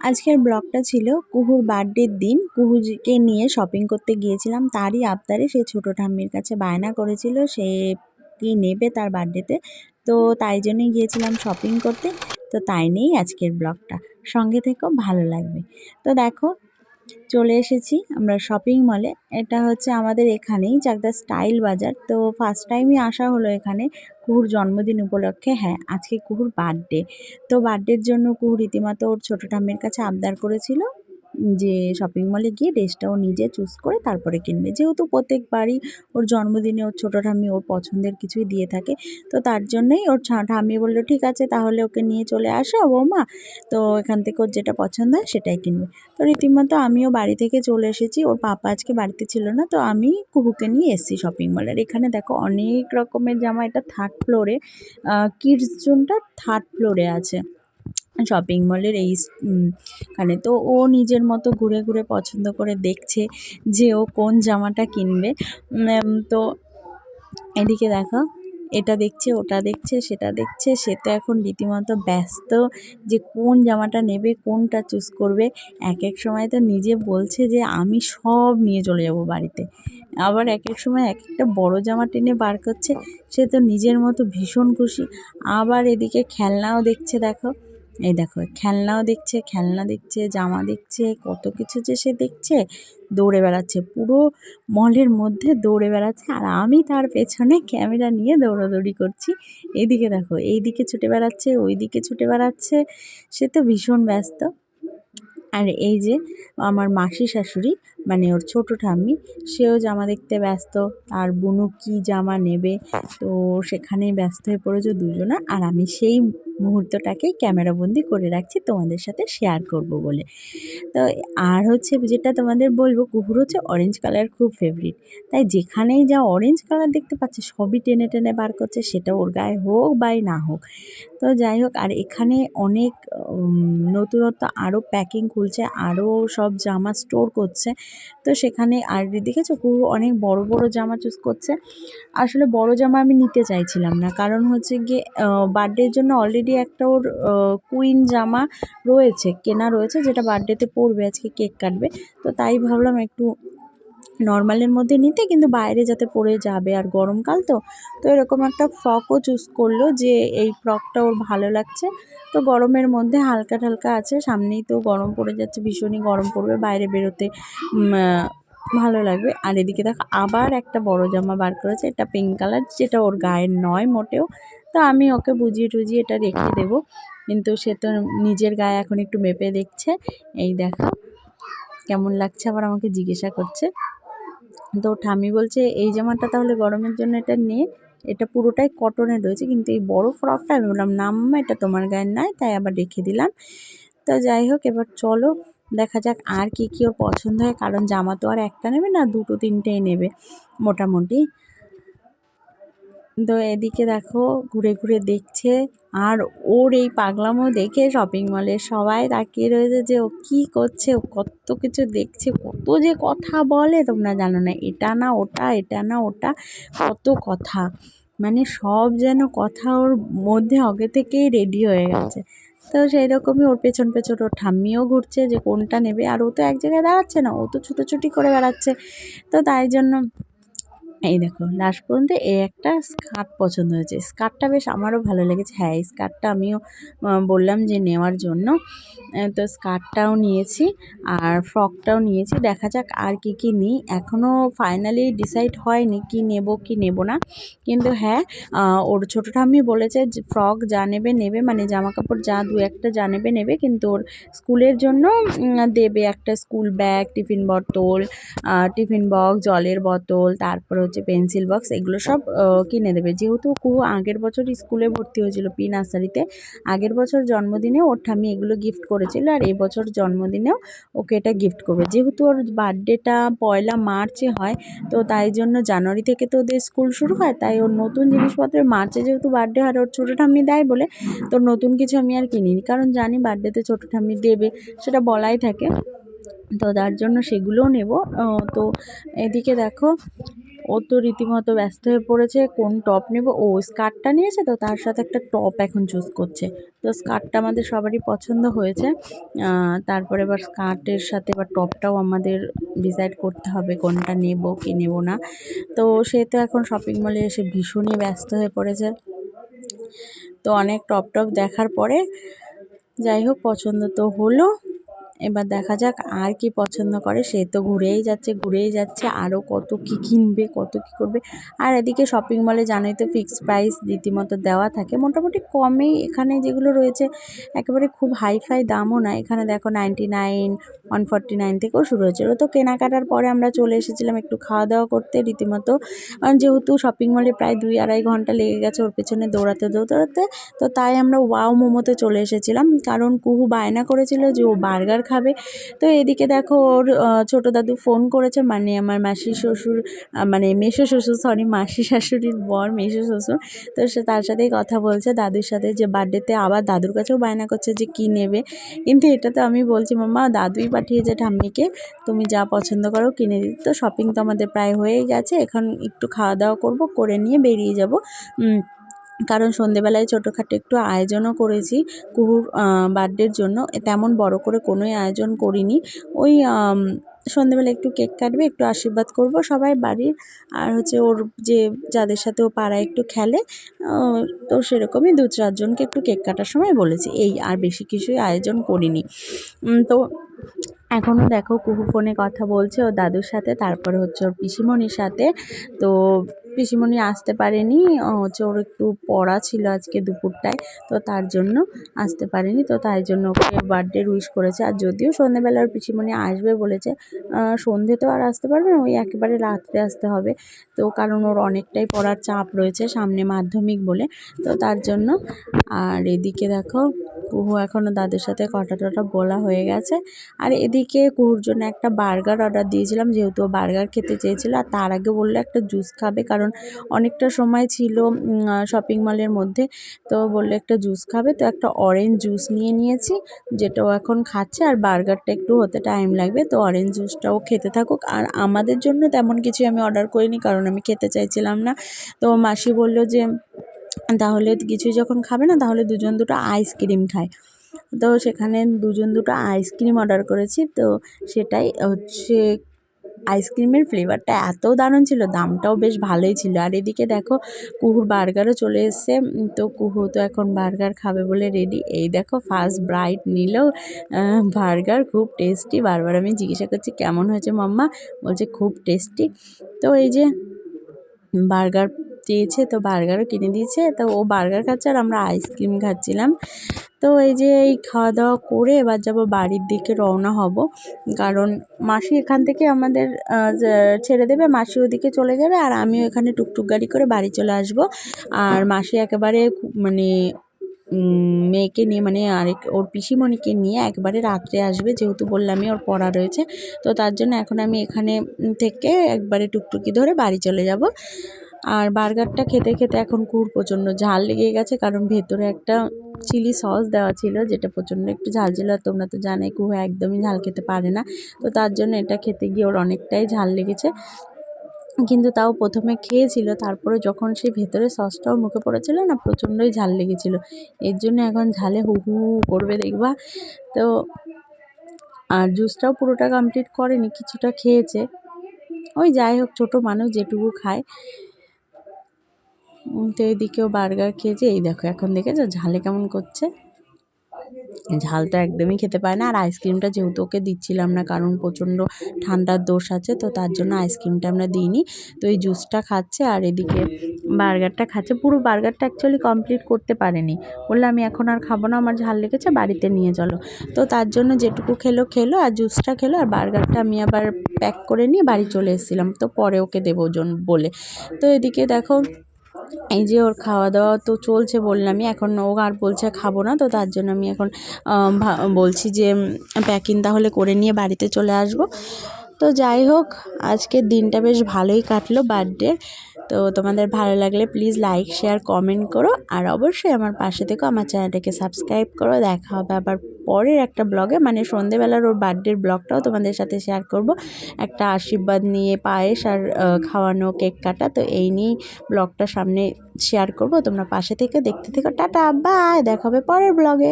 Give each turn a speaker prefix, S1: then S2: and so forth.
S1: আজকের ব্লগটা ছিল কুহুর বার্থডের দিন। কুহুকে নিয়ে শপিং করতে গিয়েছিলাম। তারই আবদারে সে ছোটো ঠাম্মির কাছে বায়না করেছিল। সে কি নেবে তার বার্থডেতে? তো তাই জন্যই গিয়েছিলাম শপিং করতে। তো তাই নিয়েই আজকের ব্লগটা। সঙ্গে থেকেও ভালো লাগবে। তো দেখো চলে এসেছি আমরা শপিং মলে এটা হচ্ছে আমাদের এখানেই চাকদা স্টাইল বাজার। তো ফার্স্ট টাইমই আসা হলো এখানে কুহুর জন্মদিন উপলক্ষে। হ্যাঁ আজকে কুহুর বার্থডে তো বার্থডের জন্য কুহু রীতিমতো ওর ছোটো ঠাম্মির কাছে আবদার করেছিল। যে শপিং মলে গিয়ে ড্রেসটা ও নিজে চুজ করে তারপরে কিনবে। যেহেতু প্রত্যেকবারই ওর জন্মদিনে ওর ছোটো ঠাম্মি ওর পছন্দের কিছুই দিয়ে থাকে, তো তার জন্যই ওর ঠাম্মি বলল, ঠিক আছে, তাহলে ওকে নিয়ে চলে আসো বৌমা। তো এখান থেকে ওর যেটা পছন্দ হয় সেটাই কিনবে। তো রীতিমতো আমিও বাড়ি থেকে চলে এসেছি, ওর পাপা আজকে বাড়িতে ছিল না, তো আমি কুহুকে নিয়ে এসেছি শপিং মলের এখানে দেখো অনেক রকমের জামা, এটা থার্ড ফ্লোরে কিডস জোনটা থার্ড ফ্লোরে আছে। শপিং মলের এই খানে তো ও নিজের মতো ঘুরে ঘুরে পছন্দ করে দেখছে যে ও কোন জামাটা কিনবে। তো এদিকে দেখো, এটা দেখছে, ওটা দেখছে, সেটা দেখছে, সে তো এখন রীতিমতো ব্যস্ত যে কোন জামাটা নেবে, কোনটা চুজ করবে। এক এক সময় তো নিজে বলছে যে আমি সব নিয়ে চলে যাব বাড়িতে। আবার এক এক সময় এক একটা বড় জামা টেনে বার করছে, সে তো নিজের মতো ভীষণ খুশি। আবার এদিকে খেলনাও দেখছে, দেখো। এই দেখো, খেলনাও দেখছে, খেলনা দেখছে, জামা দেখছে, কত কিছু যে সে দেখছে, দৌড়ে বেড়াচ্ছে। পুরো মলের মধ্যে দৌড়ে বেড়াচ্ছে আর আমি তার পেছনে ক্যামেরা নিয়ে দৌড়াদৌড়ি করছি। এইদিকে দেখো, এইদিকে ছুটে বেড়াচ্ছে ওই দিকে ছুটে বেড়াচ্ছে, সে তো ভীষণ ব্যস্ত। আর এই যে আমার মাসি শাশুড়ি মানে ওর ছোটো ঠাম্মি, সেও জামা দেখতে ব্যস্ত, আর বুনু কি জামা নেবে? তো সেখানেই ব্যস্ত হয়ে পড়েছে দুজনা, আর আমি সেই মুহূর্তটাকেই ক্যামেরাবন্দি করে রাখছি, তোমাদের সাথে শেয়ার করব বলে। তো আর হচ্ছে যেটা তোমাদের বলব কুকুর হচ্ছে অরেঞ্জ কালার খুব ফেভারিট তাই যেখানেই যা অরেঞ্জ কালার দেখতে পাচ্ছে, সবই টেনে টেনে বার করছে, সেটা ওর গায়ে হোক বাই না হোক। তো যাই হোক, আর এখানে অনেক নতুনত্ব আরও প্যাকিং খুলছে আরও সব জামা স্টোর করছে। তো সেখানে, আর দেখেছ কুকুর অনেক বড় বড় জামা চুজ করছে। আসলে বড় জামা আমি নিতে চাইছিলাম না, কারণ হচ্ছে গিয়ে বার্থডের জন্য অলরেডি একটা ওর কুইন জামা রয়েছে, কেনা রয়েছে, যেটা বার্থডেতে পরবে, আজকে কেক কাটবে। তো তাই ভাবলাম একটু নর্মালের মধ্যে নিতে, কিন্তু বাইরে যাতে পরে যাবে, আর গরমকাল তো। তো এরকম একটা ফ্রকও চুজ করল যে এই ফ্রকটা ওর ভালো লাগছে। তো গরমের মধ্যে হালকা ঠালকা আছে, সামনেই তো গরম পড়ে যাচ্ছে, ভীষণই গরম পড়বে, বাইরে বেরোতে ভালো লাগবে। আর এদিকে দেখো, আবার একটা বড় জামা বার করেছে, এটা পিঙ্ক কালার যেটা ওর গায়ের নয় মোটেও। তো আমি ওকে বুঝিয়ে টুজিয়ে এটা রেখে দেবো। কিন্তু সে তো নিজের গায়ে এখন একটু মেপে দেখছে। এই দেখো, কেমন লাগছে আবার আমাকে জিজ্ঞাসা করছে। তো ঠামি বলছে, এই জামাটা তাহলে গরমের জন্য এটা নে। এটা পুরোটাই কটনের রয়েছে, কিন্তু এই বড় ফ্রকটা আমি বললাম, না এটা তোমার গায়ের নয়, তাই আবার রেখে দিলাম। তো যাই হোক, এবার চলো, দেখা যাক আর কি কী ওর পছন্দ হয়। কারণ জামা তো আর একটা নেবে না, দুটো তিনটেই নেবে, মোটামুটি। তো এদিকে দেখো, ঘুরে ঘুরে দেখছে। আর ওর এই পাগলামো দেখে শপিং মলে সবাই তাকিয়ে রয়েছে যে ও কী করছে, ও কত কিছু দেখছে, কত যে কথা বলে, তোমরা জানো না। এটা না ওটা, এটা না ওটা, কত কথা। মানে সব যেন কথা ওর মধ্যে আগে থেকেই রেডি হয়ে গেছে। তো সেই রকমই ওর পেছন পেছন ওর ঠাম্মিও ঘুরছে যে কোনটা নেবে। আর ও তো এক জায়গায় দাঁড়াচ্ছে না, ও তো ছুটোছুটি করে বেড়াচ্ছে। তো তাই জন্য এই দেখো লাস্ট পর্যন্ত এই একটা স্কার্ট পছন্দ হয়েছে। স্কার্টটা বেশ আমারও ভালো লেগেছে। হ্যাঁ এই স্কার্টটা আমিও বললাম যে নেওয়ার জন্য। তো স্কার্টটাও নিয়েছি আর ফ্রকটাও নিয়েছি। দেখা যাক আর কি কি নিই। এখনও ফাইনালি ডিসাইড হয়নি কি নেব কি নেব না। কিন্তু হ্যাঁ ওর ছোটোটা আমি বলেছে ফ্রক যা নেবে নেবে। মানে জামা কাপড় যা দু একটা যা নেবে নেবে। কিন্তু ওর স্কুলের জন্য দেবে একটা স্কুল ব্যাগ টিফিন বোতল টিফিন বক্স জলের বোতল তারপরে হচ্ছে পেন্সিল বক্স, এগুলো সব কিনে দেবে। যেহেতু কুহু আগের বছর স্কুলে ভর্তি হয়েছিল পি নার্সারিতে, আগের বছর জন্মদিনে ওর ঠামি এগুলো গিফট করেছিল আর এবছর জন্মদিনেও ওকে এটা গিফট করবে। যেহেতু ওর বার্থডেটা পয়লা মার্চে হয়, তো তাই জন্য জানুয়ারি থেকে তো ওদের স্কুল শুরু হয়, তাই ওর নতুন জিনিসপত্রের মার্চে যেহেতু বার্থডে হয় ওর ছোটো ঠাম্মি দেয় বলে, তো নতুন কিছু আমি আর কিনিনি। কারণ জানি বার্থডেতে ছোটো ঠাম্মি দেবে, সেটা বলাই থাকে। তো তার জন্য সেগুলোও নেব। তো এদিকে দেখো ও তো রীতিমতো ব্যস্ত হয়ে পড়েছে, কোন টপ নেব? ও স্কার্টটা নিয়েছে তো তার সাথে একটা টপ এখন চুজ করছে। তো স্কার্টটা আমাদের সবারই পছন্দ হয়েছে। তারপরে এবার স্কার্টের সাথে এবার টপটাও আমাদের ডিসাইড করতে হবে কোনটা নেব, কি নেব না। তো সে তো এখন শপিং মলে এসে ভীষণই ব্যস্ত হয়ে পড়েছে। তো অনেক টপ টপ দেখার পরে, যাই হোক, পছন্দ তো হলো। এবার দেখা যাক আর কি পছন্দ করে। সে তো ঘুরেই যাচ্ছে ঘুরেই যাচ্ছে। আরও কত কি কিনবে, কত কি করবে। আর এদিকে শপিং মলে জানোই তো ফিক্সড প্রাইস রীতিমতো দেওয়া থাকে। মোটামুটি কমেই এখানে যেগুলো রয়েছে, একেবারে খুব হাইফাই দামও না। এখানে দেখো ninety nine one forty nine থেকেও শুরু হয়েছিল তো কেনাকাটার পরে আমরা চলে এসেছিলাম একটু খাওয়া দাওয়া করতে রীতিমতো। যেহেতু শপিং মলে প্রায় দুই আড়াই ঘণ্টা লেগে গেছে ওর পেছনে দৌড়াতে দৌড়াতে। তো তাই আমরা ওয়াও মোমোতে চলে এসেছিলাম। কারণ কুহু বায়না করেছিল যে ও বার্গার খাবে। তো এদিকে দেখো ওর ছোটো দাদু ফোন করেছে মানে আমার মাসি শ্বশুর মানে মেসো শ্বশুর সরি মাসি শাশুড়ির বর, মেসো শ্বশুর। তো সে তার সাথেই কথা বলছে, দাদুর সাথে যে বার্থডেতে আবার দাদুর কাছেও বায়না করছে যে কী নেবে। কিন্তু এটা তো আমি বলছি, মাম্মা, দাদুই পাঠিয়েছে ঠাম্মিকে, তুমি যা পছন্দ করো কিনে দিতে। তো শপিং তো আমাদের প্রায় হয়েই গেছে, এখন একটু খাওয়া দাওয়া করব, করে নিয়ে বেরিয়ে যাব। কারণ সন্ধেবেলায় ছোটোখাটো একটু আয়োজনও করেছি। কুহুর বার্থডের জন্য। তেমন বড় করে কোনোই আয়োজন করিনি। ওই সন্ধেবেলা একটু কেক কাটবে, একটু আশীর্বাদ করব সবাই বাড়ির। আর হচ্ছে ওর যে, যাদের সাথে ও পাড়ায় একটু খেলে তো সেরকমই দু চারজনকে একটু কেক কাটার সময় বলেছি। এই আর বেশি কিছুই আয়োজন করিনি। তো এখনও দেখো কুহু ফোনে কথা বলছে ওর দাদুর সাথে, তারপরে হচ্ছে ওর পিসিমণির সাথে। তো পিসিমণি আসতে পারেনি হচ্ছে ওর একটু পড়া ছিল আজকে দুপুরটায়, তো তার জন্য আসতে পারেনি, তো তাই জন্য ওকে বার্থডে উইশ করেছে। আর যদিও সন্ধেবেলা ওর পিসিমণি আসবে বলেছে সন্ধে তো আর আসতে পারবে না, ওই একেবারে রাত্রে আসতে হবে। তো কারণ ওর অনেকটাই পড়ার চাপ রয়েছে সামনে মাধ্যমিক বলে, তো তার জন্য, আর এদিকে দেখো কুহু এখনও দাদুর সাথে কথা টটা বলা হয়ে গেছে। আর এদিকে কুহুর জন্য একটা বার্গার অর্ডার দিয়েছিলাম, যেহেতু বার্গার খেতে চেয়েছিল, আর তার আগে বলল একটা জুস খাবে, কারণ অনেকটা সময় ছিল শপিং মলের মধ্যে, তো বলল একটা জুস খাবে, তো একটা অরেঞ্জ জুস নিয়ে নিয়েছি যেটাও এখন খাচ্ছে, আর বার্গারটা একটু হতে টাইম লাগবে, তো অরেঞ্জ জুসটাও খেতে থাকুক। আর আমাদের জন্য তেমন কিছু আমি অর্ডার করিনি, কারণ আমি খেতে চাইছিলাম না। তো মাসি বলল যে তাহলে কিছু যখন খাবে না, তাহলে দুজন দুটো আইসক্রিম খায়। তো সেখানে দুজন দুটো আইসক্রিম অর্ডার করেছি, তো সেটাই হচ্ছে আইসক্রিমের ফ্লেভারটা এত দারুণ ছিল, দামটাও বেশ ভালোই ছিল। আর এদিকে দেখো কুহুর বার্গারও চলে এসছে, তো কুহু তো এখন বার্গার খাবে বলে রেডি এই দেখো ফার্স্ট ব্রাইট নিল বার্গার খুব টেস্টি বারবার আমি জিজ্ঞাসা করছি, কেমন হয়েছে মাম্মা? বলছে, খুব টেস্টি তো এই যে বার্গার চেয়েছে তো বার্গারও কিনে দিয়েছে। তো ও বার্গার খাচ্ছে আর আমরা আইসক্রিম খাচ্ছিলাম। তো এই যে এই খাওয়া দাওয়া করে এবার যাব বাড়ির দিকে রওনা হব। কারণ মাসি এখান থেকে আমাদের ছেড়ে দেবে, মাসি ওদিকে চলে যাবে আর আমিও এখানে টুকটুক গাড়ি করে বাড়ি চলে আসব। আর মাসি একেবারে মানে মেয়েকে নিয়ে মানে আরেক, ওর পিসিমণিকে নিয়ে একবারে রাত্রে আসবে। যেহেতু বললামই ওর পড়া রয়েছে। তো তার জন্য এখন আমি এখানে থেকে একবারে টুকটুকি ধরে বাড়ি চলে যাব। আর বার্গারটা খেতে খেতে এখন খুব প্রচণ্ড ঝাল লেগে গেছে, কারণ ভেতরে একটা চিলি সস দেওয়া ছিল, যেটা প্রচণ্ড একটু ঝাল ছিল, আর তোমরা তো জানোই কুহু একদমই ঝাল খেতে পারে না। তো তার জন্য এটা খেতে গিয়ে ওর অনেকটাই ঝাল লেগেছে। কিন্তু তাও প্রথমে খেয়েছিল, তারপরে যখন সে ভেতরে সসটাও মুখে পড়েছিল না, প্রচণ্ডই ঝাল লেগেছিল। এর জন্য এখন ঝালে হু হু করবে দেখবা। তো আর জুসটাও পুরোটা কমপ্লিট করেনি, কিছুটা খেয়েছে। ওই যাই হোক, ছোটো মানুষ যেটুকু খায়। তো এদিকেও বার্গার খেয়েছে এই দেখো, এখন দেখেছ ঝালে কেমন করছে? ঝাল তো একদমই খেতে পারে না, আর আইসক্রিমটা যেহেতু ওকে দিচ্ছিলাম না, কারণ প্রচণ্ড ঠান্ডার দোষ আছে, তো তার জন্য আইসক্রিমটা আমরা দিইনি। তো এই জুসটা খাচ্ছে, আর এদিকে বার্গারটা খাচ্ছে। পুরো বার্গারটা অ্যাকচুয়ালি কমপ্লিট করতে পারেনি। বললে, আমি এখন আর খাব না, আমার ঝাল লেগেছে, বাড়িতে নিয়ে চলো। তো তার জন্য যেটুকু খেলো খেলো, আর জুসটা খেলো, আর বার্গারটা আমি আবার প্যাক করে নিয়ে বাড়ি চলে এসেছিলাম। তো পরে ওকে দেবো বলে। তো এদিকে দেখো এই যে ওর খাওয়া দাওয়া তো চলছে বললামই এখন ও আর বলছে খাব না, তো তার জন্য আমি এখন বলছি যে প্যাকিং তাহলে করে নিয়ে বাড়িতে চলে আসব। তো যাই হোক, আজকের দিনটা বেশ ভালোই কাটলো বার্থডে তো তোমাদের ভালো লাগলে প্লিজ লাইক শেয়ার কমেন্ট করো। আর অবশ্যই আমার পাশে থেকো আমার চ্যানেলটাকে সাবস্ক্রাইব করো। দেখা হবে আবার পরের একটা ব্লগে মানে সন্ধেবেলার ওর বার্থডের ব্লগটাও তোমাদের সাথে শেয়ার করব। একটা আশীর্বাদ নিয়ে পায়েস আর খাওয়ানো, কেক কাটা। তো এই নিয়েই ব্লগটা সামনে শেয়ার করব। তোমরা পাশে থেকে দেখতে থেকো। টাটা বাই দেখা হবে পরের ব্লগে